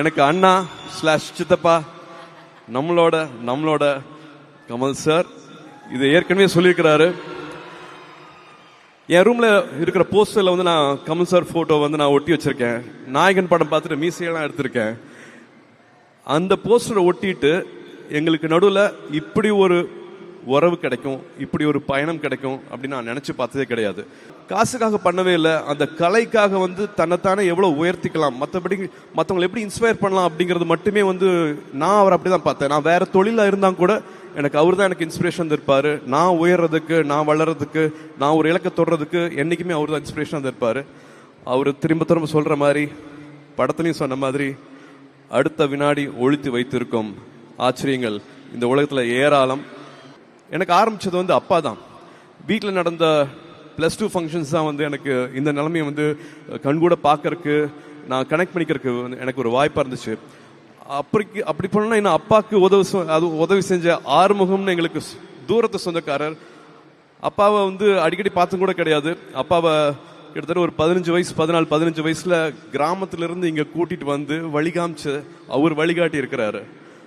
எனக்கு அண்ணா ஸ்லாஷ் சித்தப்பா. நம்மளோட நம்மளோட கமல் சார் இது ஏற்கனவே சொல்லியிருக்கிறாரு. என் ரூம்ல இருக்கிற போஸ்டர்ல வந்து நான் கமல் சார் போட்டோ வந்து நான் ஒட்டி வச்சிருக்கேன். நாயகன் படம் பார்த்துட்டு மீசையெல்லாம் எடுத்திருக்கேன். அந்த போஸ்டரை ஒட்டிட்டு எங்களுக்கு நடுவில் இப்படி ஒரு உறவு கிடைக்கும் இப்படி ஒரு பயணம் கிடைக்கும் அப்படின்னு நான் நினச்சி பார்த்ததே கிடையாது. காசுக்காக பண்ணவே இல்லை. அந்த கலைக்காக வந்து தன்னைத்தானே எவ்வளோ உயர்த்திக்கலாம். மற்றபடி மற்றவங்களை எப்படி இன்ஸ்பயர் பண்ணலாம் அப்படிங்கிறது மட்டுமே வந்து நான் அவர் அப்படி தான் பார்த்தேன். நான் வேறு தொழிலாக இருந்தால் கூட எனக்கு அவர் தான் எனக்கு இன்ஸ்பிரேஷன் இருப்பார் நான் உயர்றதுக்கு நான் வளர்கிறதுக்கு நான் ஒரு இலக்கை தொடுறதுக்கு என்றைக்குமே அவர் தான் இன்ஸ்பிரேஷன் இருப்பார் அவர் திரும்ப திரும்ப சொல்கிற மாதிரி படத்துலையும் சொன்ன மாதிரி அடுத்த வினாடி ஒழித்து வைத்திருக்கும் ஆச்சரியங்கள் இந்த உலகத்தில் ஏராளம். எனக்கு ஆரம்பித்தது வந்து அப்பா தான். வீட்டில் நடந்த ப்ளஸ் டூ ஃபங்க்ஷன்ஸ் தான் வந்து எனக்கு இந்த நிலைமையை வந்து கண்கூட பார்க்கறக்கு நான் கனெக்ட் பண்ணிக்கிறதுக்கு வந்து எனக்கு ஒரு வாய்ப்பாக இருந்துச்சு. அப்படி அப்படி பண்ணா என்ன அப்பாவுக்கு உதவி அது உதவி செஞ்ச ஆறுமுகம்னு எங்களுக்கு தூரத்து சொந்தக்காரர். அப்பாவை வந்து அடிக்கடி பார்த்தும் கூட கிடையாது. அப்பாவை கிட்டத்தட்ட ஒரு பதினஞ்சு வயசு பதினாலு பதினஞ்சு வயசில் கிராமத்திலிருந்து இருந்து கூட்டிகிட்டு வந்து வழிகாமிச்சு அவர் வழிகாட்டி இருக்கிறாரு.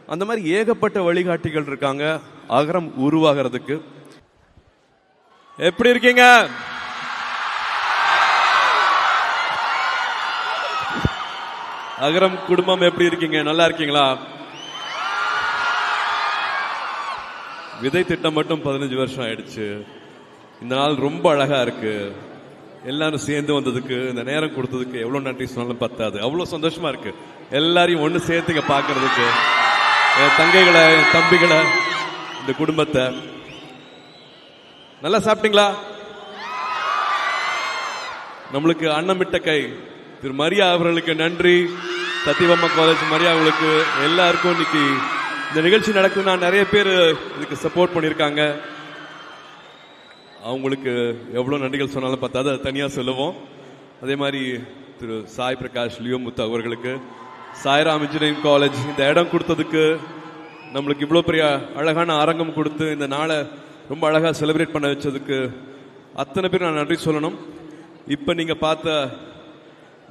அந்த மாதிரி ஏகப்பட்ட வழிகாட்டிகள் இருக்காங்க. அகரம் உருவாகிறதுக்கு. எப்படி இருக்கீங்க? அகரம் குடும்பம் எப்படி இருக்கீங்க? நல்லா இருக்கீங்களா? விதை திட்டம் மட்டும் பதினஞ்சு வருஷம் ஆயிடுச்சு. இந்த நாள் ரொம்ப அழகா இருக்கு. எல்லாரும் சேர்ந்து வந்ததுக்கு இந்த நேரம் கொடுத்ததுக்கு எவ்வளவு நன்றி சொன்னாலும் பத்தாது. அவ்வளவு சந்தோஷமா இருக்கு. எல்லாரையும் ஒண்ணு சேர்த்துங்க பாக்குறதுக்கு. என் தங்கைகளை என் தம்பிகளை இந்த குடும்பத்தை. நல்லா சாப்பிட்டீங்களா? நம்மளுக்கு அன்னமிட்ட கை. திரு மரியா அவர்களுக்கு நன்றி. சத்தியவம்மா காலேஜ் மரியா அவங்களுக்கு எல்லாருக்கும் இன்னைக்கு இந்த நிகழ்ச்சி நடக்குதுன்னா நிறைய பேர் இதுக்கு சப்போர்ட் பண்ணியிருக்காங்க. அவங்களுக்கு எவ்வளோ நன்றிகள் சொன்னாலும் பார்த்தாது அதை தனியாக சொல்லுவோம். அதே மாதிரி திரு சாய் பிரகாஷ் லியோமுத்து அவர்களுக்கு சாய்ராம் இன்ஜினியரிங் காலேஜ் இந்த இடம் கொடுத்ததுக்கு நம்மளுக்கு இவ்வளோ பெரிய அழகான அரங்கம் கொடுத்து இந்த நாளை ரொம்ப அழகாக செலிப்ரேட் பண்ண வச்சதுக்கு அத்தனை பேர் நான் நன்றி சொல்லணும். இப்போ நீங்கள் பார்த்த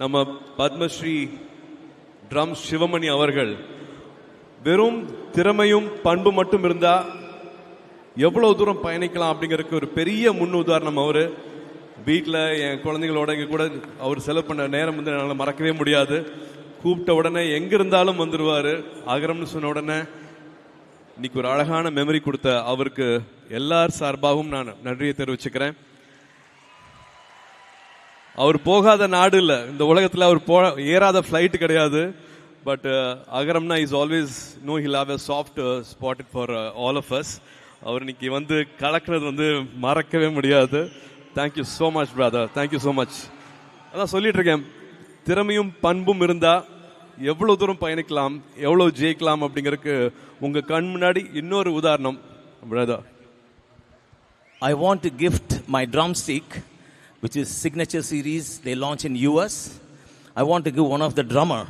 நம்ம பத்மஸ்ரீ ட்ரம் சிவமணி அவர்கள் வெறும் திறமையும் பண்பு மட்டும் இருந்தால் எவ்வளோ தூரம் பயணிக்கலாம் அப்படிங்கிறதுக்கு ஒரு பெரிய முன் உதாரணம் அவர். வீட்டில் என் குழந்தைங்களோட இங்கே கூட அவர் செலவு பண்ண நேரம் வந்து என்னால் மறக்கவே முடியாது. கூப்பிட்ட உடனே எங்க இருந்தாலும் வந்துருவாரு. அகரம்னு சொன்ன உடனே இன்னைக்கு ஒரு அழகான மெமரி கொடுத்த அவருக்கு எல்லார் சார்பாகவும் நான் நன்றியை தெரிவிச்சுக்கிறேன். அவர் போகாத நாடு இல்லை. இந்த உலகத்தில் அவர் போ ஏறாத ஃப்ளைட்டு கிடையாது. But அகரம்னா is always know will have a soft spot for all of us அவர் இன்னைக்கு வந்து கலக்கிறது வந்து மறக்கவே முடியாது. Thank you so much brother thank you so much அதான் சொல்லிட்டு இருக்கேன். திறமையும் பண்பும் இருந்தால் எவ்வளோ தூரம் பயணிக்கலாம் எவ்வளோ ஜெயிக்கலாம் அப்படிங்கிறதுக்கு உங்கள் கண் முன்னாடி இன்னொரு உதாரணம் brother I want to gift my drum stick which is signature series they launch in US I want to give one of the drummer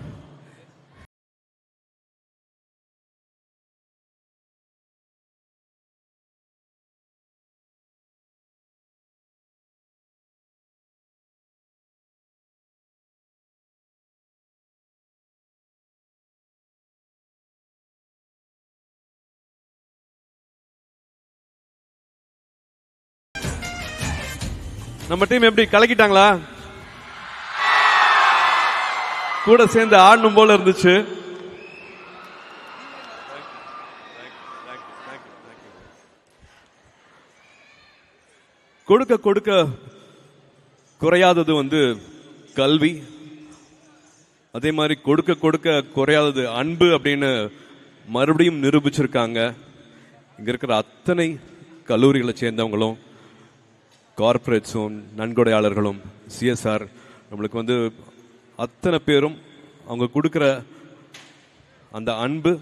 நம்ம டீம் எப்படி கலக்கிட்டாங்களா? கூட சேர்ந்து ஆடணும் போல இருந்துச்சு. கொடுக்க கொடுக்க குறையாதது வந்து கல்வி. அதே மாதிரி கொடுக்க கொடுக்க குறையாதது அன்பு அப்படின்னு மறுபடியும் நிரூபிச்சிருக்காங்க. இங்க இருக்கிற அத்தனை கல்லூரிகளை சேர்ந்தவங்களும் கார்ப்பரேட்ஸும் நன்கொடையாளர்களும் சிஎஸ்ஆர் நம்மளுக்கு வந்து அத்தனை பேரும் அவங்க கொடுக்குற அந்த அன்பு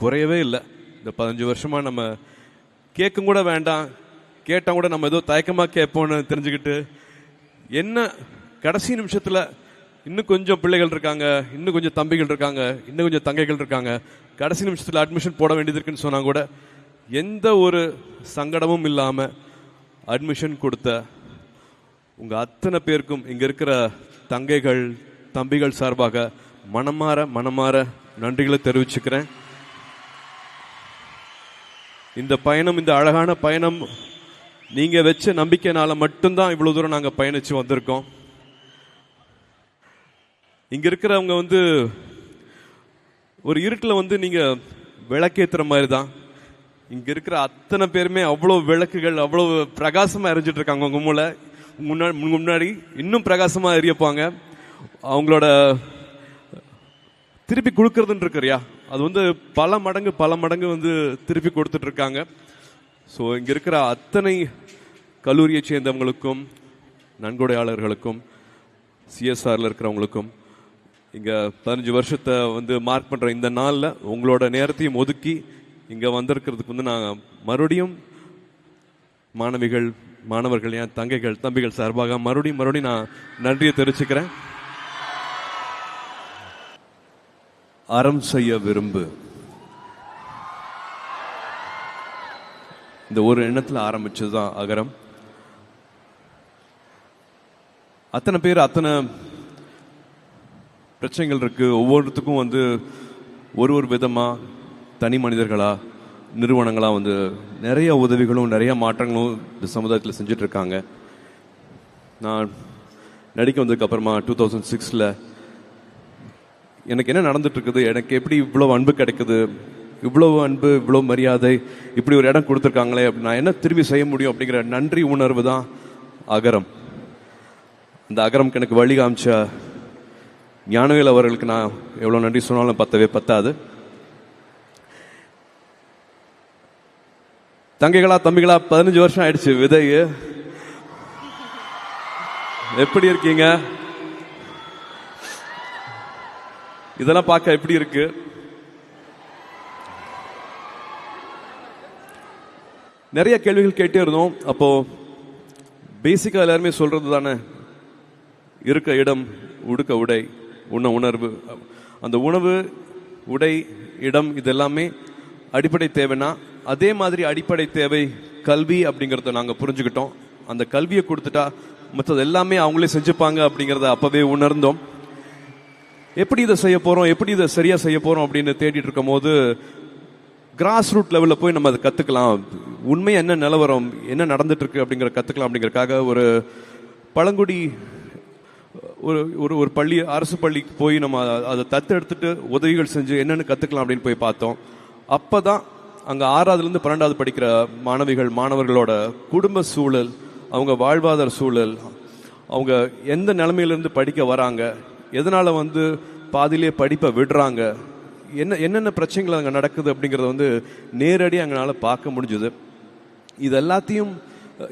குறையவே இல்லை. இந்த பதினஞ்சு வருஷமாக நம்ம கேட்கும் கூட வேண்டாம் கேட்டால் கூட நம்ம ஏதோ தயக்கமாக கேட்போம்னு தெரிஞ்சுக்கிட்டு என்ன கடைசி நிமிஷத்தில் இன்னும் கொஞ்சம் பிள்ளைகள் இருக்காங்க இன்னும் கொஞ்சம் தம்பிகள் இருக்காங்க இன்னும் கொஞ்சம் தங்கைகள் இருக்காங்க கடைசி நிமிஷத்தில் அட்மிஷன் போட வேண்டியது இருக்குன்னு சொன்னால் கூட எந்த ஒரு சங்கடமும் இல்லாமல் அட்மிஷன் கொடுத்த உங்கள் அத்தனை பேருக்கும் இங்கே இருக்கிற தங்கைகள் தம்பிகள் சார்பாக மனமாற மனமாற நன்றிகளை தெரிவிச்சுக்கிறேன். இந்த பயணம் இந்த அழகான பயணம் நீங்கள் வச்ச நம்பிக்கைனால மட்டும்தான் இவ்வளோ தூரம் நாங்கள் பயணித்து வந்திருக்கோம். இங்கே இருக்கிறவங்க வந்து ஒரு இருட்டில் வந்து நீங்கள் விளக்கேற்றுற மாதிரி தான் இங்க இருக்கிற அத்தனை பேருமே அவ்வளவு விளக்குகள் அவ்வளவு பிரகாசமா எரிஞ்சிட்டு இருக்காங்க உங்க மூளை. முன்னாடி முன்னாடி இன்னும் பிரகாசமா எரியப்பாங்க. அவங்களோட திருப்பி கொடுக்கறதுன்னு இருக்கிறியா? அது வந்து பல மடங்கு பல மடங்கு வந்து திருப்பி கொடுத்துட்டு இருக்காங்க. ஸோ இங்க இருக்கிற அத்தனை கல்லூரியை சேர்ந்தவங்களுக்கும் நன்கொடையாளர்களுக்கும் சிஎஸ்ஆரில் இருக்கிறவங்களுக்கும் இங்கே பதினஞ்சு வருஷத்தை வந்து மார்க் பண்ணுற இந்த நாளில் உங்களோட நேரத்தையும் ஒதுக்கி இங்கே வந்திருக்கிறதுக்கு வந்து நாங்கள் மறுபடியும் மாணவிகள் மாணவர்கள் என் தங்கைகள் தம்பிகள் சார்பாக மறுபடியும் மறுபடியும் நான் நன்றியை தெரிவிச்சுக்கிறேன். அறம் செய்ய விரும்பு. இந்த ஒரு எண்ணத்தில் ஆரம்பிச்சது தான் அகரம். அத்தனை பேர் அத்தனை பிரச்சனைகள் இருக்கு. ஒவ்வொருத்துக்கும் வந்து ஒரு ஒரு விதமாக தனி மனிதர்களா நிறுவனங்களாக வந்து நிறைய உதவிகளும் நிறைய மாற்றங்களும் இந்த சமுதாயத்தில் செஞ்சுட்டு இருக்காங்க நான் நடிக்க வந்ததுக்கு அப்புறமா டூ தௌசண்ட் சிக்ஸில் எனக்கு என்ன நடந்துட்டு எனக்கு எப்படி இவ்வளோ அன்பு கிடைக்குது இவ்வளோ அன்பு இவ்வளோ மரியாதை இப்படி ஒரு இடம் கொடுத்துருக்காங்களே அப்படி நான் என்ன திரும்பி செய்ய முடியும் அப்படிங்கிற நன்றி உணர்வு தான் அகரம். அந்த அகரம்க்கு எனக்கு வழி காமிச்ச ஞானவேல் அவர்களுக்கு நான் எவ்வளோ நன்றி சொன்னாலும் பத்தவே பத்தாது. தங்கைகளா தம்பிகளா பதினஞ்சு வருஷம் ஆயிடுச்சு விதை எப்படி இருக்கீங்க? இதெல்லாம் பார்க்க எப்படி இருக்கு? நிறைய கேள்விகள் கேட்டே இருந்தோம். அப்போ பேசிக்கா எல்லாருமே சொல்றது தானே? இருக்க இடம் உடுக்க உடை உண்ண உணர்வு. அந்த உணவு உடை இடம் இதெல்லாமே அடிப்படை தேவைன்னா அதே மாதிரி அடிப்படை தேவை கல்வி அப்படிங்கிறத நாங்கள் புரிஞ்சுக்கிட்டோம். அந்த கல்வியை கொடுத்துட்டா மற்றது எல்லாமே அவங்களே செஞ்சுப்பாங்க அப்படிங்கிறத அப்பவே உணர்ந்தோம். எப்படி இதை செய்ய போகிறோம் எப்படி இதை சரியாக செய்ய போகிறோம் அப்படின்னு தேடிட்டு இருக்கும் போது கிராஸ் ரூட் லெவலில் போய் நம்ம அதை கற்றுக்கலாம் உண்மை என்ன நிலவரம்? என்ன நடந்துட்டுருக்கு அப்படிங்கிற கற்றுக்கலாம் அப்படிங்கிறக்காக ஒரு பழங்குடி ஒரு ஒரு ஒரு பள்ளி அரசு பள்ளிக்கு போய் நம்ம அதை தத்து எடுத்துட்டு உதவிகள் செஞ்சு என்னென்னு கற்றுக்கலாம் அப்படின்னு போய் பார்த்தோம். அப்போ தான் அங்க ஆறாவதுல இருந்து பன்னெண்டாவது படிக்கிற மாணவிகள் மாணவர்களோட குடும்ப சூழல் அவங்க வாழ்வாதார சூழல் அவங்க எந்த நிலைமையிலிருந்து படிக்க வராங்க எதனால வந்து பாதியிலே படிப்பை விடுறாங்க என்ன என்னென்ன பிரச்சனைகள் அங்கே நடக்குது அப்படிங்கிறத வந்து நேரடியாக அங்கனால பார்க்க முடிஞ்சுது. இது எல்லாத்தையும்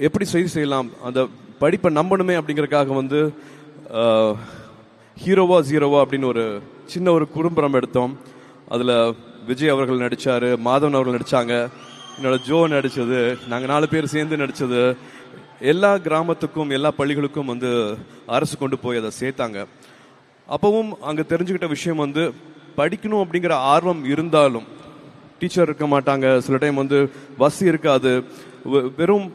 எப்படி சரி செய்யலாம் அந்த படிப்பை நம்பணுமே அப்படிங்கிறதுக்காக வந்து ஹீரோவா ஜீரோவா அப்படின்னு ஒரு சின்ன ஒரு குறும்படம் எடுத்தோம். அதில் விஜய் அவர்கள் நடிச்சாரு மாதவன் அவர்கள் நடிச்சாங்க. என்னோட ஜோ நடிச்சது நாங்க நாலு பேர் சேர்ந்து நடிச்சது. எல்லா கிராமத்துக்கும் எல்லா பள்ளிகளுக்கும் வந்து அரசு கொண்டு போய் அதை சேர்த்தாங்க. அப்பவும் அங்க தெரிஞ்சுக்கிட்ட விஷயம் வந்து படிக்கணும் அப்படிங்கிற ஆர்வம் இருந்தாலும் டீச்சர் இருக்க மாட்டாங்க. சில டைம் வந்து வசதி இருக்காது. வெ- வெறும்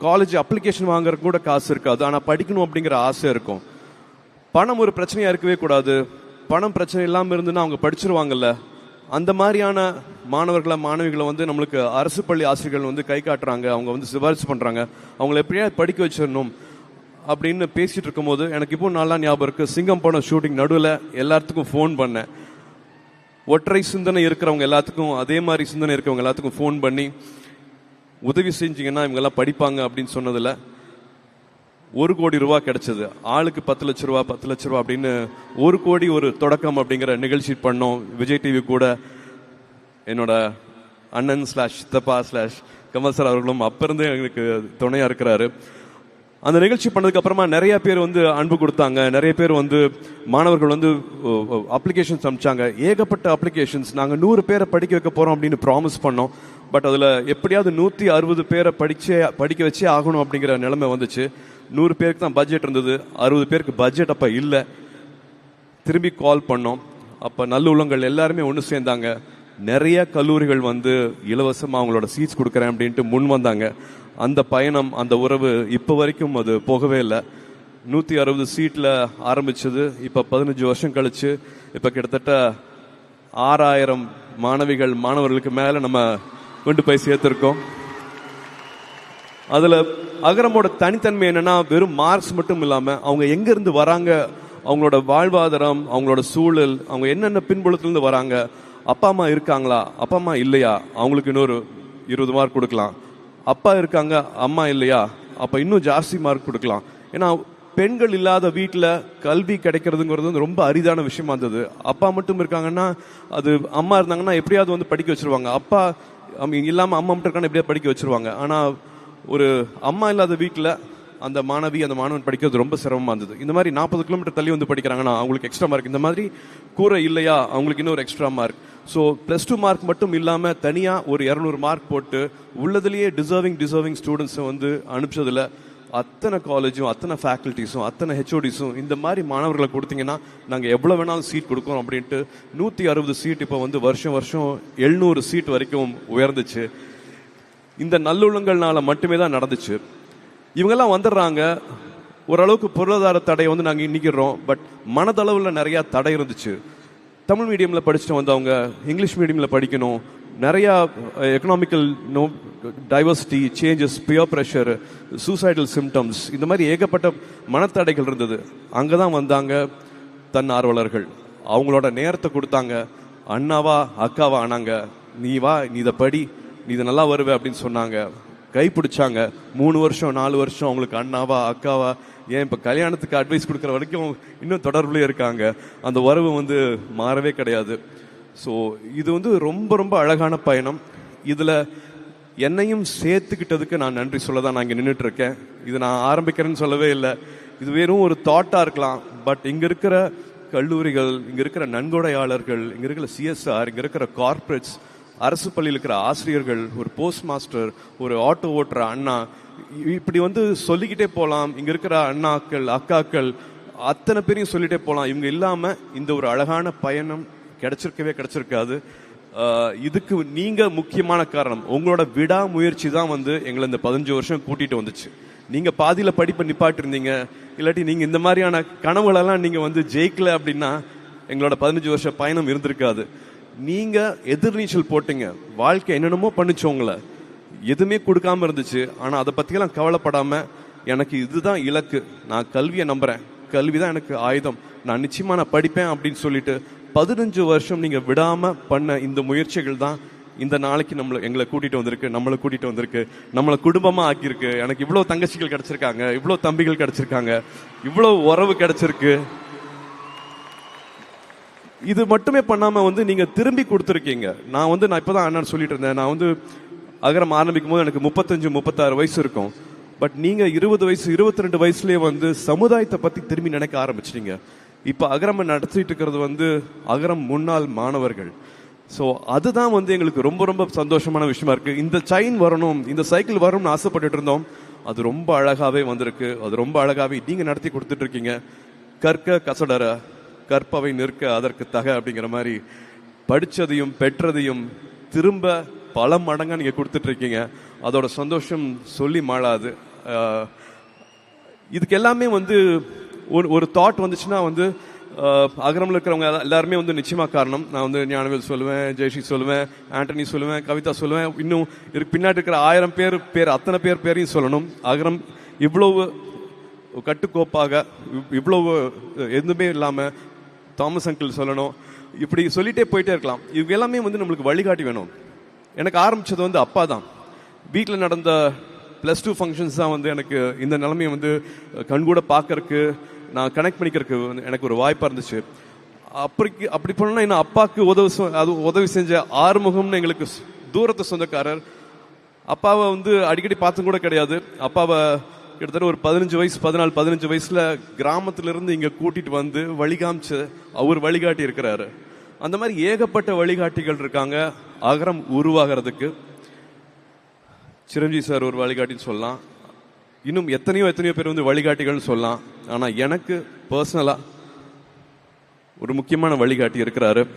காலேஜ் அப்ளிகேஷன் வாங்குறதுக்கு கூட காசு இருக்காது. ஆனால் படிக்கணும் அப்படிங்கிற ஆசை இருக்கும். பணம் ஒரு பிரச்சனையா இருக்கவே கூடாது. பணம் பிரச்சனை இல்லாமல் இருந்துன்னா அவங்க படிச்சிருவாங்கல்ல. அந்த மாதிரியான மாணவர்களை மாணவிகளை வந்து நம்மளுக்கு அரசு பள்ளி ஆசிரியர்கள் வந்து கை காட்டுறாங்க. அவங்க வந்து சிபாரிசு பண்றாங்க. அவங்கள எப்படியா படிக்க வச்சிடணும் அப்படின்னு பேசிட்டு இருக்கும்போது எனக்கு இப்போ நல்லா ஞாபகம் இருக்கு. சிங்கம் படம் ஷூட்டிங் நடுவில் எல்லாத்துக்கும் ஃபோன் பண்ணேன். ஒற்றை சிந்தனை இருக்கிறவங்க எல்லாத்துக்கும் அதே மாதிரி சிந்தனை இருக்கிறவங்க எல்லாத்துக்கும் ஃபோன் பண்ணி உதவி செஞ்சீங்கன்னா இவங்கெல்லாம் படிப்பாங்க அப்படின்னு சொன்னதில் ஒரு கோடி ரூபா கிடைச்சது. ஆளுக்கு பத்து லட்ச ரூபா பத்து லட்ச ரூபா அப்படின்னு ஒரு கோடி ஒரு தொடக்கம் அப்படிங்கிற நிகழ்ச்சி பண்ணோம். விஜய் டிவி கூட என்னோட அண்ணன் ஸ்லாஷ் சித்தப்பா ஸ்லாஷ் கமல் சார் அவர்களும் அப்ப இருந்தே எங்களுக்கு துணையா இருக்கிறாரு. அந்த நிகழ்ச்சி பண்ணதுக்கு அப்புறமா நிறைய பேர் வந்து அன்பு கொடுத்தாங்க. நிறைய பேர் வந்து மாணவர்கள் வந்து அப்ளிகேஷன்ஸ் அனுப்பிச்சாங்க ஏகப்பட்ட அப்ளிகேஷன்ஸ் நாங்கள் நூறு பேரை படிக்க வைக்க போறோம் அப்படின்னு ப்ராமிஸ் பண்ணோம். பட் அதில் எப்படியாவது நூற்றி அறுபது பேரை படிச்சே படிக்க வச்சே ஆகணும் அப்படிங்கிற நிலைமை வந்துச்சு. நூறு பேருக்கு தான் பட்ஜெட் இருந்தது. அறுபது பேருக்கு பட்ஜெட் அப்போ இல்லை. திரும்பி கால் பண்ணோம். அப்ப நல்லுள்ளங்கள் எல்லாருமே ஒன்று சேர்ந்தாங்க. நிறைய கல்லூரிகள் வந்து இலவசமாக அவங்களோட சீட்ஸ் கொடுக்குறேன் அப்படின்ட்டு முன் வந்தாங்க. அந்த பயணம் அந்த உறவு இப்போ வரைக்கும் அது போகவே இல்லை. நூற்றி அறுபது சீட்டில் ஆரம்பிச்சது. இப்போ பதினஞ்சு வருஷம் கழிச்சு இப்போ கிட்டத்தட்ட ஆறாயிரம் மாணவிகள் மாணவர்களுக்கு மேலே நம்ம கொண்டு போய் சேர்த்துருக்கோம். அதில் அகரமோட தனித்தன்மை என்னன்னா வெறும் மார்க்ஸ் மட்டும் இல்லாமல் அவங்க எங்கேருந்து வராங்க அவங்களோட வாழ்வாதாரம் அவங்களோட சூழல் அவங்க என்னென்ன பின்புலத்துலேருந்து வராங்க அப்பா அம்மா இருக்காங்களா அப்பா அம்மா இல்லையா அவங்களுக்கு இன்னொரு இருபது மார்க் கொடுக்கலாம். அப்பா இருக்காங்க அம்மா இல்லையா அப்போ இன்னும் ஜாஸ்தி மார்க் கொடுக்கலாம். ஏன்னா பெண்கள் இல்லாத வீட்டில் கல்வி கிடைக்கிறதுங்கிறது வந்து ரொம்ப அரிதான விஷயமா இருந்தது. அப்பா மட்டும் இருக்காங்கன்னா அது அம்மா இருந்தாங்கன்னா எப்படியாவது வந்து படிக்க வச்சிருவாங்க. அப்பா இல்லாமல் அம்மா மட்டும் இருக்கான எப்படியாவது படிக்க வச்சுருவாங்க. ஆனால் ஒரு அம்மா இல்லாத வீட்டில் அந்த மாணவி அந்த மாணவன் படிக்கிறது ரொம்ப சிரமமாக இருந்தது. இந்த மாதிரி நாற்பது கிலோமீட்டர் தள்ளி வந்து படிக்கிறாங்கன்னா அவங்களுக்கு எக்ஸ்ட்ரா மார்க் இந்த மாதிரி கூரை இல்லையா? அவங்களுக்கு இன்னொரு extra mark so plus two mark மட்டும் இல்லாமல் தனியாக ஒரு இரநூறு மார்க் போட்டு உள்ளதுலேயே டிசர்விங் டிசர்விங் ஸ்டூடெண்ட்ஸை வந்து அனுப்பிச்சதில் அத்தனை காலேஜும் அத்தனை ஃபேக்கல்ட்டிஸும் அத்தனை ஹெச்ஓடிஸும் இந்த மாதிரி மாணவர்களை கொடுத்தீங்கன்னா நாங்கள் எவ்வளோ வேணாலும் சீட் கொடுக்கணும் அப்படின்ட்டு நூற்றி அறுபது சீட் இப்போ வந்து வருஷம் வருஷம் எழுநூறு சீட் வரைக்கும் உயர்ந்துச்சு. இந்த நல்லுள்ளங்கள்னால மட்டுமே தான் நடந்துச்சு. இவங்கெல்லாம் வந்துடுறாங்க. ஓரளவுக்கு பொருளாதார தடையை வந்து நாங்கள் இன்னிக்கிறோம் பட் மனதளவில் நிறையா தடை இருந்துச்சு. தமிழ் மீடியமில் படிச்சுட்டு வந்தவங்க இங்கிலீஷ் மீடியமில் படிக்கணும். நிறையா economical no diversity changes peer pressure suicidal symptoms இந்த மாதிரி ஏகப்பட்ட மனத்தடைகள் இருந்தது. அங்கே தான் வந்தாங்க தன் ஆர்வலர்கள். அவங்களோட நேரத்தை கொடுத்தாங்க. அண்ணாவா அக்காவா ஆனாங்க. நீ வா நீ இதை படி நீ இதை நல்லா வருவே அப்படின்னு சொன்னாங்க. கை பிடிச்சாங்க. மூணு வருஷம் நாலு வருஷம் அவங்களுக்கு அண்ணாவா அக்காவா ஏன் இப்போ கல்யாணத்துக்கு அட்வைஸ் கொடுக்குற வரைக்கும் இன்னும் தொடர்புலேயே இருக்காங்க. அந்த உறவு வந்து மாறவே கிடையாது. ஸோ இது வந்து ரொம்ப ரொம்ப அழகான பயணம். இதில் என்னையும் சேர்த்துக்கிட்டதுக்கு நான் நன்றி சொல்ல தான் நான் இங்கே நின்றுட்டு இருக்கேன் இது நான் ஆரம்பிக்கிறேன்னு சொல்லவே இல்லை. இது வெறும் ஒரு தாட்டாக இருக்கலாம். பட் இங்கே இருக்கிற கல்லூரிகள் இங்கே இருக்கிற நன்கொடையாளர்கள் இங்கே இருக்கிற சிஎஸ்ஆர் இங்கே இருக்கிற கார்ப்பரேட்ஸ் அரசு பள்ளியில் இருக்கிற ஆசிரியர்கள் ஒரு போஸ்ட் மாஸ்டர் ஒரு ஆட்டோ ஓட்டுற அண்ணா இ- இப்படி வந்து சொல்லிக்கிட்டே போகலாம் இங்கே இருக்கிற அண்ணாக்கள் அக்காக்கள் அத்தனை பேரையும் சொல்லிகிட்டே போகலாம் இவங்க இல்லாமல் இந்த ஒரு அழகான பயணம் கிடைச்சிருக்கவே கிடைச்சிருக்காது. இதுக்கு நீங்கள் முக்கியமான காரணம் உங்களோட விடாமுயற்சி தான் வந்து எங்களை இந்த பதினஞ்சு வருஷம் கூட்டிகிட்டு வந்துச்சு. நீங்கள் பாதியில் படிப்பை நிப்பாட்டிருந்தீங்க இல்லாட்டி நீங்கள் இந்த மாதிரியான கனவுகளெல்லாம் நீங்கள் வந்து ஜெயிக்கல அப்படின்னா எங்களோட பதினஞ்சு வருஷ பயணம் இருந்திருக்காது. நீங்கள் எதிர்நீச்சல் போட்டீங்க வாழ்க்கை என்னென்னமோ பண்ணுச்சு உங்களை. எதுவுமே கொடுக்காம இருந்துச்சு ஆனால் அதை பற்றியெல்லாம் கவலைப்படாமல் எனக்கு இதுதான் இலக்கு. நான் கல்வியை நம்புகிறேன் கல்வி தான் எனக்கு ஆயுதம். நான் நிச்சயமாக நான் படிப்பேன் அப்படின்னு சொல்லிட்டு பதினஞ்சு வருஷம் நீங்க விடாம பண்ண இந்த முயற்சிகள் தான் இந்த நாளைக்கு நம்மள எங்களை கூட்டிட்டு வந்திருக்கு நம்மளை கூட்டிட்டு வந்திருக்கு நம்மளை குடும்பமா ஆக்கியிருக்கு. எனக்கு இவ்வளவு தங்கச்சிகள் கிடைச்சிருக்காங்க இவ்வளவு தம்பிகள் கிடைச்சிருக்காங்க இவ்வளவு உறவு கிடைச்சிருக்கு. இது மட்டுமே பண்ணாம வந்து நீங்க திரும்பி கொடுத்துருக்கீங்க. நான் வந்து நான் இப்பதான் அண்ணன் சொல்லிட்டு இருந்தேன். நான் வந்து அகரம் ஆரம்பிக்கும் போது எனக்கு முப்பத்தஞ்சு முப்பத்தாறு வயசு இருக்கும். பட் நீங்க இருபது வயசு இருபத்தி ரெண்டு வயசுலயே வந்து சமுதாயத்தை பத்தி திரும்பி நினைக்க ஆரம்பிச்சிட்டீங்க. இப்போ அகரம் நடத்திட்டு இருக்கிறது வந்து அகரம் முன்னாள் மாணவர்கள். ஸோ அதுதான் வந்து எங்களுக்கு ரொம்ப ரொம்ப சந்தோஷமான விஷயமா இருக்கு. இந்த செயின் வரணும் இந்த சைக்கிள் வரணும்னு ஆசைப்பட்டுட்டு இருந்தோம். அது ரொம்ப அழகாவே வந்திருக்கு. அது ரொம்ப அழகாவே நீங்க நடத்தி கொடுத்துட்டு இருக்கீங்க. கற்க கசடர கற்பவை நிற்க அதற்கு தக அப்படிங்கிற மாதிரி படித்ததையும் பெற்றதையும் திரும்ப பல மடங்காக நீங்கள் கொடுத்துட்ருக்கீங்க அதோட சந்தோஷம் சொல்லி மாளாது. இதுக்கு எல்லாமே வந்து ஒரு ஒரு தாட் வந்துச்சுன்னா வந்து அகரமில் இருக்கிறவங்க எல்லாருமே வந்து நிச்சயமாக காரணம். நான் வந்து ஞானவேல் சொல்லுவேன் ஜெயஸ்ரீ சொல்லுவேன் ஆண்டனி சொல்லுவேன் கவிதா சொல்லுவேன். இன்னும் இருக்கு பின்னாடி இருக்கிற ஆயிரம் பேர் பேர் அத்தனை பேர் பேரையும் சொல்லணும். அகரம் இவ்வளவு கட்டுக்கோப்பாக இவ்- இவ்வளவு எதுவுமே இல்லாமல் தாமஸ் அங்கிள் சொல்லணும். இப்படி சொல்லிகிட்டே போயிட்டே இருக்கலாம். இவங்க எல்லாமே வந்து நம்மளுக்கு வழிகாட்டி வேணும். எனக்கு ஆரம்பிச்சது வந்து அப்பா தான். வீட்டில் நடந்த ப்ளஸ் டூ ஃபங்க்ஷன்ஸ் தான் வந்து எனக்கு இந்த நிலைமையை வந்து கண்கூட பார்க்கறக்கு நான் கனெக்ட் பண்ணிக்கிறதுக்கு எனக்கு ஒரு வாய்ப்பாக இருந்துச்சு. அப்படி அப்படி பண்ணா என்ன அப்பாவுக்கு உதவி அது உதவி செஞ்ச ஆறுமுகம்னு எங்களுக்கு தூரத்தை தூரத்து சொந்தக்காரர். அப்பாவை வந்து அடிக்கடி பார்த்தும் கூட கிடையாது. அப்பாவை கிட்டத்தட்ட ஒரு பதினஞ்சு வயசு பதினாலு பதினஞ்சு வயசுல கிராமத்திலிருந்து இங்க கூட்டிட்டு வந்து வழிகாமிச்சு அவர் வழிகாட்டி இருக்கிறாரு. அந்த மாதிரி ஏகப்பட்ட வழிகாட்டிகள் இருக்காங்க. அகரம் உருவாகிறதுக்கு. சிரஞ்சீவி சார் ஒரு வழிகாட்டின்னு சொல்லலாம். இன்னும் எத்தனையோ எத்தனையோ பேர் வந்து வழிகாட்டிகள்னு சொல்லலாம். ஆனால் எனக்கு பர்சனலாக ஒரு முக்கியமான வழிகாட்டி இருக்கிறாரு.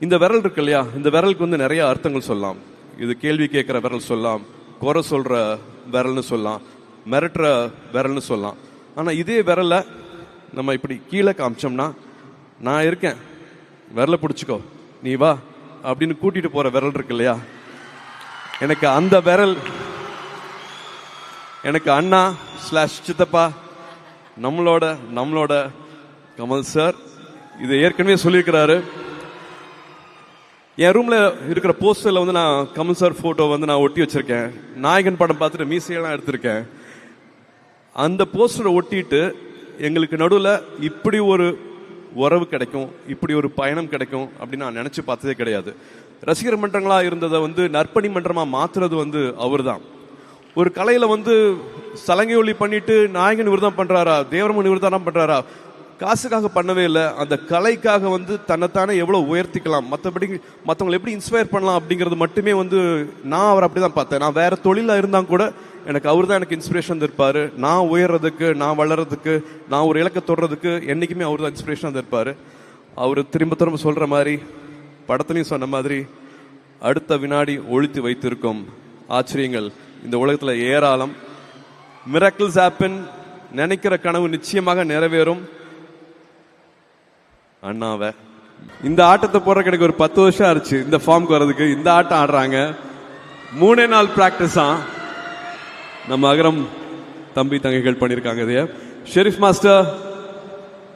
இந்த விரல் இருக்கு இல்லையா? இந்த விரலுக்கு வந்து நிறைய அர்த்தங்கள் சொல்லலாம். இது கேள்வி கேட்குற விரல் சொல்லலாம். குறை சொல்கிற விரல்னு சொல்லலாம். மிரட்டுற விரல்னு சொல்லலாம். ஆனால் இதே விரலை நம்ம இப்படி கீழே காமிச்சோம்னா நான் இருக்கேன். விரலை பிடிச்சிக்கோ. நீ வா. அப்படின்னு கூட்டிகிட்டு போகிற விரல் இருக்கு இல்லையா? எனக்கு அந்த விரல் எனக்கு அண்ணா ஸ்லாஷ் சித்தப்பா. நம்மளோட நம்மளோட கமல் சார் இது ஏற்கனவே சொல்லியிருக்கிறாரு. என் ரூம்ல இருக்கிற போஸ்டர்ல வந்து நான் கமல் சார் போட்டோ வந்து நான் ஒட்டி வச்சிருக்கேன். நாயகன் படம் பார்த்துட்டு மீசையெல்லாம் எடுத்திருக்கேன். அந்த போஸ்டரை ஒட்டிட்டு எங்களுக்கு நடுவில் இப்படி ஒரு உறவு கிடைக்கும் இப்படி ஒரு பயணம் கிடைக்கும் அப்படின்னு நான் நினைச்சு பார்த்ததே கிடையாது. ரசிகர் மன்றங்களா இருந்ததை வந்து நற்பணி மன்றமா மாத்துறது வந்து அவர் தான் ஒரு கலையில வந்து சலங்கை ஒளி பண்ணிட்டு நாயகன் இவர் தான் பண்றாரா? தேவரமன் விரதம் தான் பண்றாரா? காசுக்காக பண்ணவே இல்லை. அந்த கலைக்காக வந்து தன்னைத்தானே எவ்வளவு உயர்த்திக்கலாம்? மற்றபடி மற்றவங்களை எப்படி இன்ஸ்பயர் பண்ணலாம் அப்படிங்கிறது மட்டுமே வந்து நான் அவர் அப்படிதான் பார்த்தேன். நான் வேற தொழிலாக இருந்தால் கூட எனக்கு அவர் தான் எனக்கு இன்ஸ்பிரேஷன் இருப்பாரு நான் உயர்றதுக்கு நான் வளர்றதுக்கு நான் ஒரு இலக்கை தொடுறதுக்கு என்னைக்குமே அவர் தான் இன்ஸ்பிரேஷன் இருப்பாரு அவர் திரும்ப திரும்ப சொல்ற மாதிரி படத்துலையும் சொன்ன மாதிரி அடுத்த வினாடி ஒழித்து வைத்திருக்கும் ஆச்சரியங்கள். இந்த உலகத்துல ஏராளம். மிராக்கிள்ஸ் ஹேப்பன் நினைக்கிற கனவு நிச்சயமாக நிறைவேறும். அண்ணாவை. இந்த ஆட்டத்தை போடுறதுக்கு எனக்கு ஒரு பத்து வருஷம் ஆச்சு. இந்த ஃபார்முக்கு வர்றதுக்கு. இந்த ஆட்டம் ஆடுறாங்க. மூணே நாள் பிராக்டிஸா நம்ம அகரம் தம்பி தங்கைகள் பண்ணியிருக்காங்க இதைய. ஷெரீஃப் மாஸ்டர்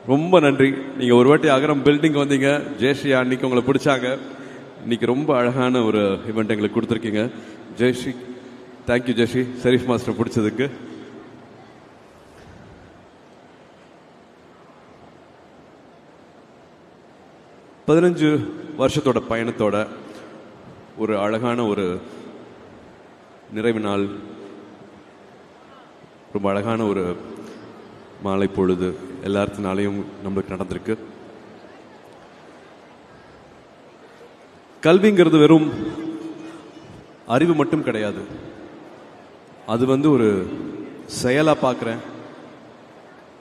ரொம்ப நன்றி. நீங்க ஒரு வாட்டி அகரம் பில்டிங் வந்தீங்க. ஜெயஸ்ரீ அன்னைக்கு உங்களை பிடிச்சாங்க. இன்னைக்கு ரொம்ப அழகான ஒரு இவெண்ட் எங்களுக்கு கொடுத்துருக்கீங்க. Jayashree thank you Jeshi Sherif master பிடிச்சதுக்கு. பதினஞ்சு வருஷத்தோட பயணத்தோட ஒரு அழகான ஒரு நிறைவு நாள் ரொம்ப அழகான ஒரு மாலை பொழுது எல்லாத்தினாலையும் நம்மளுக்கு நடந்திருக்கு. கல்விங்கிறது வெறும் அறிவு மட்டும் கிடையாது. அது வந்து ஒரு செயலா பார்க்கிறேன்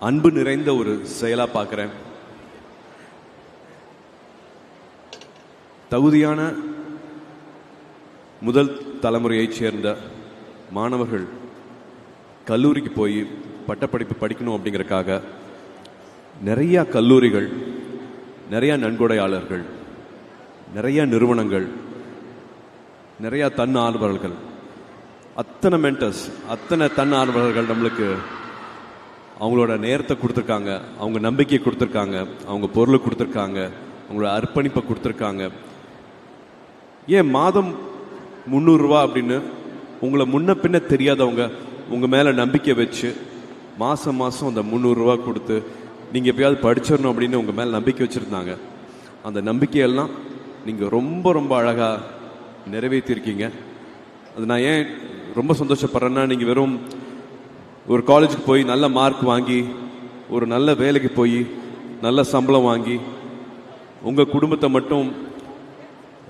அன்பு நிறைந்த ஒரு செயலா பார்க்கிறேன் தகுதியான முதல் தலைமுறையைச் சேர்ந்த மாணவர்கள் கல்லூரிக்கு போய் பட்டப்படிப்பு படிக்கணும் அப்படிங்கறக்காக நிறைய கல்லூரிகள் நிறைய நன்கொடையாளர்கள் நிறைய நிறுவனங்கள் நிறைய தன்னார்வலர்கள் அத்தனை மென்டர்ஸ் அத்தனை தன்னார்வலர்கள் நம்மளுக்கு அவங்களோட நேரத்தை கொடுத்துருக்காங்க அவங்க நம்பிக்கையை கொடுத்துருக்காங்க அவங்க பொருளை கொடுத்துருக்காங்க அவங்களோட அர்ப்பணிப்பை கொடுத்துருக்காங்க. ஏன் மாதம் முந்நூறுரூவா அப்படின்னு உங்களை முன்ன பின்ன தெரியாதவங்க உங்கள் மேலே நம்பிக்கை வச்சு மாதம் மாதம் அந்த முந்நூறுரூவா கொடுத்து நீங்கள் எப்பயாவது படிச்சிடணும் அப்படின்னு உங்கள் மேலே நம்பிக்கை வச்சுருந்தாங்க. அந்த நம்பிக்கையெல்லாம் நீங்கள் ரொம்ப ரொம்ப அழகாக நிறைவேற்றிருக்கீங்க. அது நான் ஏன் ரொம்ப சந்தோஷப்படுறேன்னா நீங்கள் வெறும் ஒரு காலேஜுக்கு போய் நல்ல மார்க் வாங்கி ஒரு நல்ல வேலைக்கு போய் நல்ல சம்பளம் வாங்கி உங்கள் குடும்பத்தை மட்டும்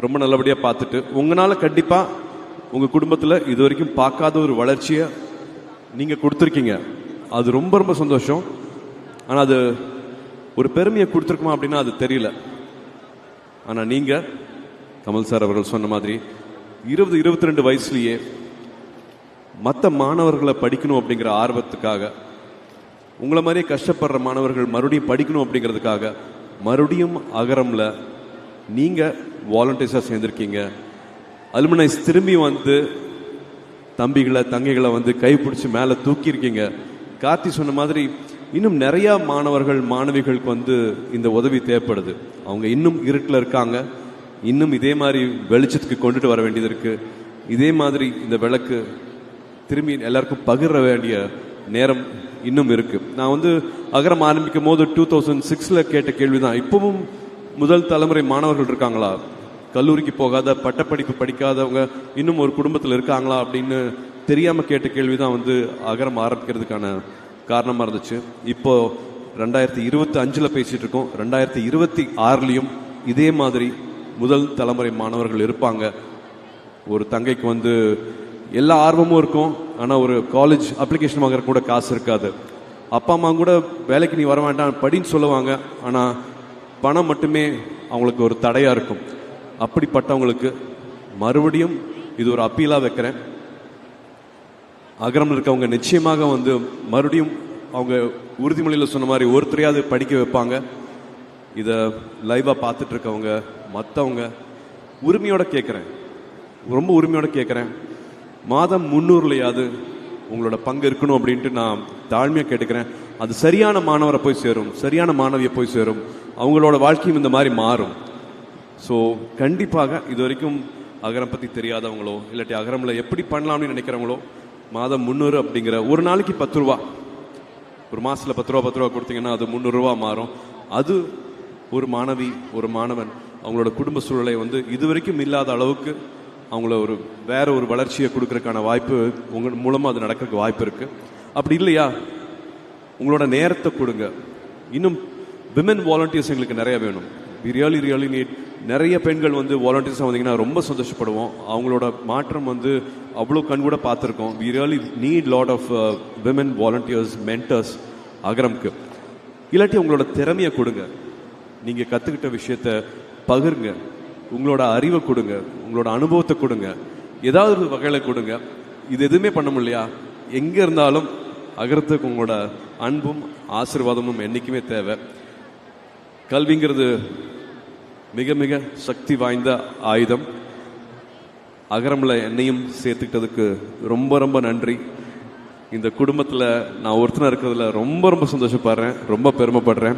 ரொம்ப நல்லபடியாக பார்த்துட்டு உங்களால கண்டிப்பாக உங்கள் குடும்பத்தில் இது வரைக்கும் பார்க்காத ஒரு வளர்ச்சியை நீங்கள் கொடுத்துருக்கீங்க. அது ரொம்ப ரொம்ப சந்தோஷம். ஆனால் அது ஒரு பெருமையை கொடுத்துருக்குமா அப்படின்னா அது தெரியல. ஆனால் நீங்கள் கமல் சார் அவர்கள் சொன்ன மாதிரி இருபது இருபத்தி ரெண்டு வயசுலேயே மற்ற மாணவர்களை படிக்கணும் அப்படிங்கிற ஆர்வத்துக்காக உங்களை மாதிரியே கஷ்டப்படுற மாணவர்கள் மறுபடியும் படிக்கணும் அப்படிங்கிறதுக்காக மறுபடியும் அகரம்ல நீங்கள் வாலண்டியர்ஸாக சேர்ந்துருக்கீங்க. அலுமினைஸ் திரும்பி வந்து தம்பிகளை தங்கைகளை வந்து கைப்பிடிச்சி மேலே தூக்கியிருக்கீங்க. கார்த்தி சொன்ன மாதிரி இன்னும் நிறையா மாணவர்கள் மாணவிகளுக்கு வந்து இந்த உதவி தேவைப்படுது. அவங்க இன்னும் இருட்டில் இருக்காங்க. இன்னும் இதே மாதிரி வெளிச்சத்துக்கு கொண்டுட்டு வர வேண்டியது இருக்குது இதே மாதிரி இந்த விளக்கு திரும்பி எல்லாருக்கும் பகிர வேண்டிய நேரம் இன்னும் இருக்கு. நான் வந்து அகரம் ஆரம்பிக்கும் போது டூ தௌசண்ட் சிக்ஸ்ல கேட்ட கேள்விதான். இப்பவும் முதல் தலைமுறை மாணவர்கள் இருக்காங்களா? கல்லூரிக்கு போகாத பட்டப்படிப்பு படிக்காதவங்க இன்னும் ஒரு குடும்பத்தில் இருக்காங்களா அப்படின்னு தெரியாம கேட்ட கேள்விதான் வந்து அகரம் ஆரம்பிக்கிறதுக்கான காரணமா இருந்துச்சு. இப்போ ரெண்டாயிரத்தி இருபத்தி அஞ்சுல பேசிட்டு இருக்கோம். ரெண்டாயிரத்தி இருபத்தி ஆறுலயும் இதே மாதிரி முதல் தலைமுறை மாணவர்கள் இருப்பாங்க. ஒரு தங்கைக்கு வந்து எல்லா ஆர்வமும் இருக்கும். ஆனால் ஒரு காலேஜ் அப்ளிகேஷன் வாங்குற கூட காசு இருக்காது. அப்பா அம்மா கூட வேலைக்கு நீ வர வேண்டாம் படின்னு சொல்லுவாங்க. ஆனால் பணம் மட்டுமே அவங்களுக்கு ஒரு தடையாக இருக்கும். அப்படிப்பட்டவங்களுக்கு மறுபடியும் இது ஒரு அப்பீலாக வைக்கிறேன். அகரம் இருக்கவங்க நிச்சயமாக வந்து மறுபடியும் அவங்க உறுதிமொழியில் சொன்ன மாதிரி ஒருத்தரையாவது படிக்க வைப்பாங்க. இதை லைவாக பார்த்துட்ருக்கவங்க மற்றவங்க உரிமையோட கேட்குறேன் ரொம்ப உரிமையோட கேட்குறேன் மாதம் முந்நூறுலையாவது உங்களோட பங்கு இருக்கணும் அப்படின்ட்டு நான் தாழ்மையாக கேட்டுக்கிறேன். அது சரியான மாணவரை போய் சேரும் சரியான மாணவியை போய் சேரும். அவங்களோட வாழ்க்கையும் இந்த மாதிரி மாறும். ஸோ கண்டிப்பாக இது வரைக்கும் அகரம் பற்றி தெரியாதவங்களோ இல்லாட்டி அகரமில் எப்படி பண்ணலாம்னு நினைக்கிறவங்களோ மாதம் முந்நூறு அப்படிங்கிற ஒரு நாளைக்கு பத்து ரூபா. ஒரு மாதத்தில் பத்து ரூபா பத்து ரூபா கொடுத்தீங்கன்னா அது முந்நூறுரூவா மாறும். அது ஒரு மாணவி ஒரு மாணவன் அவங்களோட குடும்ப சூழலை வந்து இது வரைக்கும் இல்லாத அளவுக்கு அவங்கள ஒரு வேற ஒரு வளர்ச்சியை கொடுக்கறதுக்கான வாய்ப்பு உங்க மூலமாக அது நடக்கிறதுக்கு வாய்ப்பு இருக்கு. அப்படி இல்லையா? உங்களோட நேரத்தை கொடுங்க. இன்னும் விமன் வாலண்டியர்ஸ் எங்களுக்கு நிறைய வேணும். வி ரியலி ரியலி நீட் நிறைய பெண்கள் வந்து வாலண்டியர்ஸாக வந்தீங்கன்னா ரொம்ப சந்தோஷப்படுவோம். அவங்களோட மாற்றம் வந்து அவ்வளோ கண் கூட பார்த்துருக்கோம். We really need lot of women volunteers mentors அகரம்க்கு இல்லாட்டி உங்களோட திறமையை கொடுங்க. நீங்கள் கற்றுக்கிட்ட விஷயத்த பகிருங்க. உங்களோட அறிவை கொடுங்க. உங்களோட அனுபவத்தை கொடுங்க. ஏதாவது ஒரு வகையில் கொடுங்க. இது எதுவுமே பண்ண முடியலையா? எங்கே இருந்தாலும் அகரத்துக்கு உங்களோட அன்பும் ஆசீர்வாதமும் என்றைக்குமே தேவை. கல்விங்கிறது மிக மிக சக்தி வாய்ந்த ஆயுதம். அகரமில் என்னையும் சேர்த்துக்கிட்டதுக்கு ரொம்ப ரொம்ப நன்றி. இந்த குடும்பத்தில் நான் ஒருத்தனா இருக்கிறதுல ரொம்ப ரொம்ப சந்தோஷப்படுறேன். ரொம்ப பெருமைப்படுறேன்.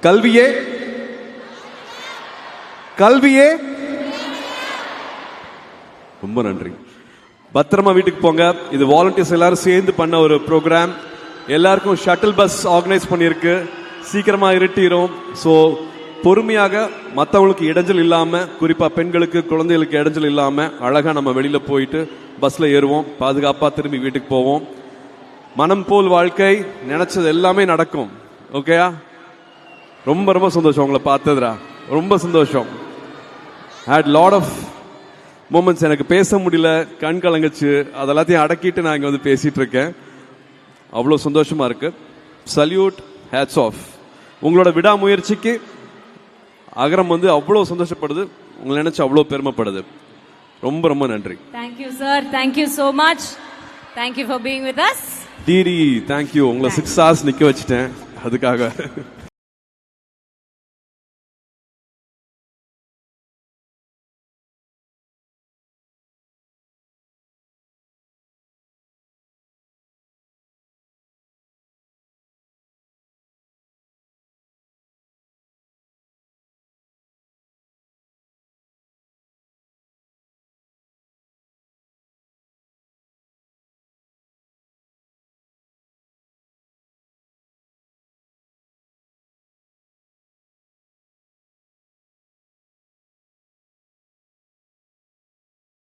கல்வியே கல்வியே. ரொம்ப நன்றி. பத்திரமா வீட்டுக்கு போங்க. இது வாலண்டியர்ஸ் எல்லாரும் சேர்ந்து பண்ண ஒரு ப்ரோக்ராம் எல்லாருக்கும் ஷட்டில் பஸ் ஆர்கனைஸ் பண்ணியிருக்கு. சீக்கிரமா இருட்டிரும். ஸோ பொறுமையாக மற்றவங்களுக்கு இடைஞ்சல் இல்லாம குறிப்பா பெண்களுக்கு குழந்தைகளுக்கு இடைஞ்சல் இல்லாம அழகா நம்ம வெளியில போயிட்டு பஸ்ல ஏறுவோம். பாதுகாப்பா திரும்பி வீட்டுக்கு போவோம். மனம் போல் வாழ்க்கை நினைச்சது எல்லாமே நடக்கும். ஓகேயா ரொம்ப ரொம்ப சந்தோஷம் உங்களை பார்த்ததுரா ரொம்ப சந்தோஷம். ஹேட் லாட் ஆஃப் மூமெண்ட்ஸ் எனக்கு பேச முடியல கண் கலங்குச்சு அதெல்லாத்தையும் அடக்கிட்டு நான் இங்க வந்து பேசிட்டு இருக்கேன். அவ்வளோ சந்தோஷமா இருக்கு. சல்யூட் ஹேட்ஸ் ஆஃப் உங்களோட விடாமுயற்சிக்கு அகரம் வந்து அவ்வளோ சந்தோஷப்படுது. உங்களை நினைச்சு அவ்வளோ பெருமைப்படுது. ரொம்ப ரொம்ப நன்றி. Thank you so much. Thank you for being with us. DD thank you உங்களை சிக்ஸ் ஹவர்ஸ் நிக்க வச்சுட்டேன். அதுக்காக.